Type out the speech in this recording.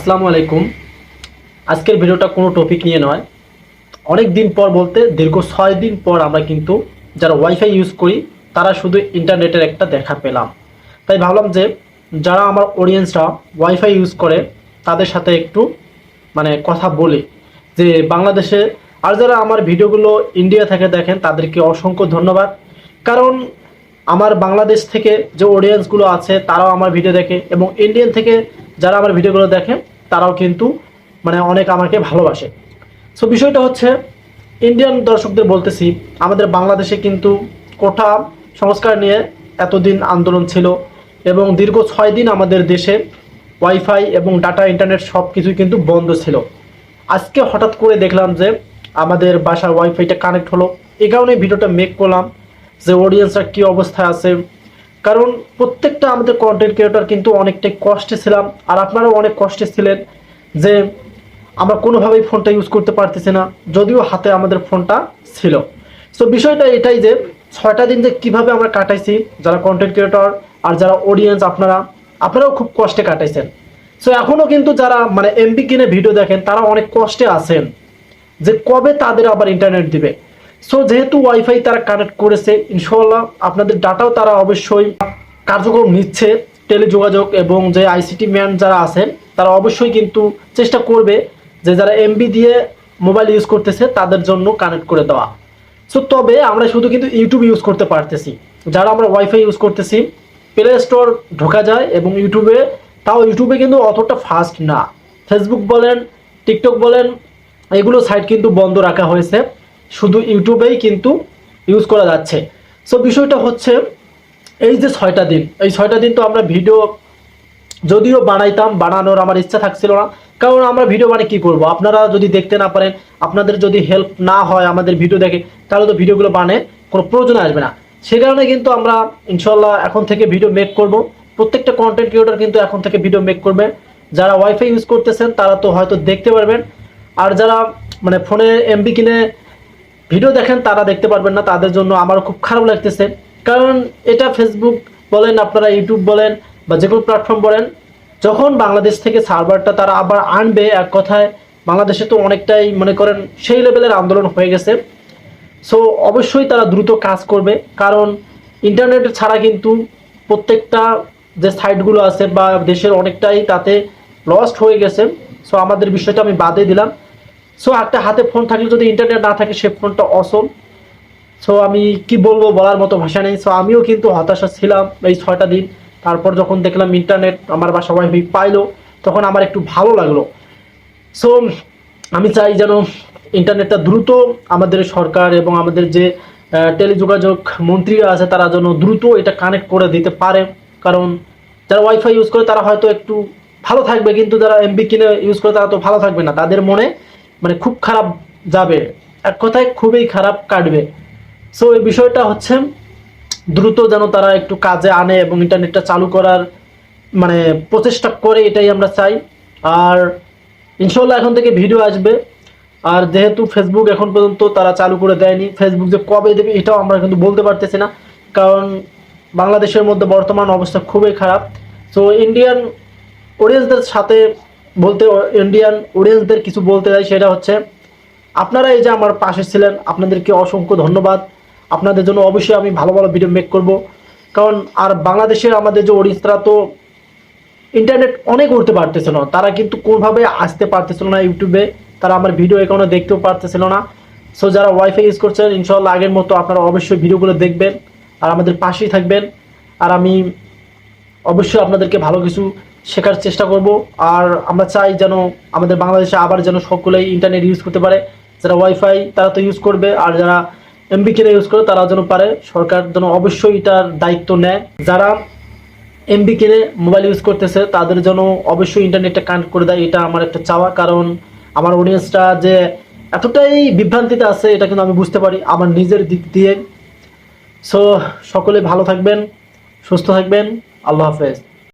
আসসালামু আলাইকুম। আজকের ভিডিওটা কোনো টপিক নিয়ে নয়। অনেক দিন পর বলতে, দীর্ঘ ছয় দিন পর আমরা কিন্তু যারা ওয়াইফাই ইউজ করি, তারা শুধু ইন্টারনেটের একটা দেখা পেলাম। তাই ভাবলাম যে, যারা আমার অডিয়েন্সরা ওয়াইফাই ইউজ করে, তাদের সাথে একটু মানে কথা বলি। যে বাংলাদেশে, আর যারা আমার ভিডিওগুলো ইন্ডিয়া থেকে দেখেন, তাদেরকে অসংখ্য ধন্যবাদ। কারণ আমার বাংলাদেশ থেকে যে অডিয়েন্সগুলো আছে, তারাও আমার ভিডিও দেখে এবং ইন্ডিয়ান থেকে যারা আমার ভিডিওগুলো দেখে তারাও কিন্তু মানে অনেক আমাকে ভালোবাসে। সো বিষয়টা হচ্ছে ইন্ডিয়ান দর্শকদের বলতেছি, আমাদের বাংলাদেশে কিন্তু কোঠা সংস্কার নিয়ে এতদিন আন্দোলন ছিল এবং দীর্ঘ ছয় দিন আমাদের দেশে ওয়াইফাই এবং ডাটা ইন্টারনেট সব কিছুই কিন্তু বন্ধ ছিল। আজকে হঠাৎ করে দেখলাম যে আমাদের বাসার ওয়াইফাইটা কানেক্ট হলো। এই কারণে ভিডিওটা মেক করলাম যে অডিয়েন্সরা কী অবস্থায় আছে কারণ প্রত্যেকটা আমাদের কন্টেন্ট ক্রিয়েটর কিন্তু অনেকটাই কষ্টে ছিলাম, আর আপনারাও অনেক কষ্টে ছিলেন যে আমরা কোনোভাবেই ফোনটা ইউজ করতে পারতেছি না, যদিও হাতে আমাদের ফোনটা ছিল। সো বিষয়টা এটাই যে ছয়টা দিন যে কীভাবে আমরা কাটাইছি, যারা কন্টেন্ট ক্রিয়েটর আর যারা অডিয়েন্স আপনারা, আপনারাও খুব কষ্টে কাটাইছেন। সো এখনও কিন্তু যারা মানে এমবি কিনে ভিডিও দেখেন, তারা অনেক কষ্টে আছেন যে কবে তাদের আবার ইন্টারনেট দিবে। সো যেহেতু ওয়াইফাই তারা কানেক্ট করেছে ইনশাল্লাহ আপনাদের ডাটাও তারা অবশ্যই কার্যক্রম নিচ্ছে, টেলিযোগাযোগ এবং যে আইসিটি ম্যান যারা আছেন, তারা অবশ্যই কিন্তু চেষ্টা করবে যে যারা এমবি দিয়ে মোবাইল ইউজ করতেছে, তাদের জন্য কানেক্ট করে দেওয়া। সো তবে আমরা শুধু কিন্তু ইউটিউব ইউজ করতে পারতেছি। যারা আমরা ওয়াইফাই ইউজ করতেছি প্লে স্টোর ঢোকা যায় এবং ইউটিউবে তাও ইউটিউবে কিন্তু অতটা ফাস্ট না। ফেসবুক বলেন টিকটক বলেন, এগুলো সাইট কিন্তু বন্ধ রাখা হয়েছে। শুধু ইউটিউবেই কিন্তু ইউজ করা যাচ্ছে। সো বিষয়টা হচ্ছে এই যে ছয়টা দিন, এই ছয়টা দিন তো আমরা ভিডিও যদিও বানাইতাম, বানানোর আমার ইচ্ছা থাকছিল না। কারণ আমরা ভিডিও মানে কি করব? আপনারা যদি দেখতে না পারেন, আপনাদের যদি হেল্প না হয় আমাদের ভিডিও দেখে, তাহলে তো ভিডিওগুলো বানে কোনো প্রয়োজন আসবে না। সে কারণে কিন্তু আমরা ইনশাল্লাহ এখন থেকে ভিডিও মেক করব। প্রত্যেকটা কন্টেন্ট ক্রিয়েটর কিন্তু এখন থেকে ভিডিও মেক করবে। যারা ওয়াইফাই ইউজ করতেছেন, তারা তো হয়তো দেখতে পারবেন। আর যারা মানে ফোনে এমবি কিনে ভিডিও দেখেন, তারা দেখতে পারবেন না, তাদের জন্য আমার খুব খারাপ লাগতেছে। কারণ এটা ফেসবুক বলেন, আপনারা ইউটিউব বলেন, বা যে কোনো প্ল্যাটফর্ম বলেন, যখন বাংলাদেশ থেকে সার্ভারটা তারা আবার আনবে এক কথায়, বাংলাদেশে তো অনেকটাই মনে করেন সেই লেভেলের আন্দোলন হয়ে গেছে। সো অবশ্যই তারা দ্রুত কাজ করবে, কারণ ইন্টারনেট ছাড়া কিন্তু প্রত্যেকটা যে সাইটগুলো আছে বা দেশের অনেকটাই তাতে লস্ট হয়ে গেছে। সো আমাদের বিষয়টা আমি বাদে দিলাম। সো একটা হাতে ফোন থাকলে যদি ইন্টারনেট না থাকে, সে ফোনটা অসল। সো আমি কি বলব বলার মতো ভাষা নেই। সো আমিও কিন্তু হতাশা ছিলাম এই ছয়টা দিন। তারপর যখন দেখলাম ইন্টারনেট আমার বাসা ওয়াইফাই পাইলো, তখন আমার একটু ভালো লাগল। সো আমি চাই যেন ইন্টারনেটটা দ্রুত আমাদের সরকার এবং আমাদের যে টেলিযোগাযোগ মন্ত্রীরা আছে, তারা যেন দ্রুত এটা কানেক্ট করে দিতে পারে। কারণ যারা ওয়াইফাই ইউজ করে, তারা হয়তো একটু ভালো থাকবে, কিন্তু যারা এমবি কিনে ইউজ করে, তারা তো ভালো থাকবে না। তাদের মনে মানে খুব খারাপ যাবে। এক কথায় খুবই খারাপ কাটবে। সো এই বিষয়টা হচ্ছে দ্রুত যেন তারা একটু কাজে আনে এবং ইন্টারনেটটা চালু করার মানে প্রচেষ্টা করে এটাই আমরা চাই। আর ইনশাল্লাহ এখন থেকে ভিডিও আসবে। আর যেহেতু ফেসবুক এখন পর্যন্ত তারা চালু করে দেয়নি ফেসবুক যে কবে দেবে এটাও আমরা কিন্তু বলতে পারতেছি না। কারণ বাংলাদেশের মধ্যে বর্তমান অবস্থা খুবই খারাপ। সো ইন্ডিয়ান অডিয়েন্সদের সাথে বলতে ইন্ডিয়ান অডিয়েন্সদের কিছু বলতে চাই, সেটা হচ্ছে, আপনারা এই যে আমার পাশে ছিলেন, আপনাদেরকে অসংখ্য ধন্যবাদ। আপনাদের জন্য অবশ্যই আমি ভালো ভালো ভিডিও মেক করব। কারণ, আর বাংলাদেশের আমাদের যে অডিয়েন্সরা তো ইন্টারনেট অনেক উঠতে পারতেছিল না। তারা কিন্তু কোনোভাবে আসতে পারতেছিল না ইউটিউবে তারা আমার ভিডিও এখনও দেখতেও পারতেছিল না। সো যারা ওয়াইফাই ইউজ করছেন ইনশাল্লাহ আগের মতো আপনারা অবশ্যই ভিডিওগুলো দেখবেন। আর আমাদের পাশেই থাকবেন। আর আমি অবশ্যই আপনাদেরকে ভালো কিছু শেখার চেষ্টা করব। আর আমরা চাই যেন আমাদের বাংলাদেশে আবার যেন সকলেই ইন্টারনেট ইউজ করতে পারে। যারা ওয়াইফাই তারা তো ইউজ করবে, আর যারা এমবি কিনে ইউজ করে তারা যেন পারে। সরকার যেন অবশ্যই এটার দায়িত্ব নেয়। যারা এমবি কিনে মোবাইল ইউজ করতেছে, তাদের জন্য অবশ্যই ইন্টারনেটটা কানেক্ট করে দেয়, এটা আমার একটা চাওয়া। কারণ আমার অডিয়েন্সটা যে এতটাই বিভ্রান্তিতে আছে, এটা কিন্তু আমি বুঝতে পারি আমার নিজের দিক দিয়ে। সো সকলে ভালো থাকবেন, সুস্থ থাকবেন। আল্লাহ হাফেজ।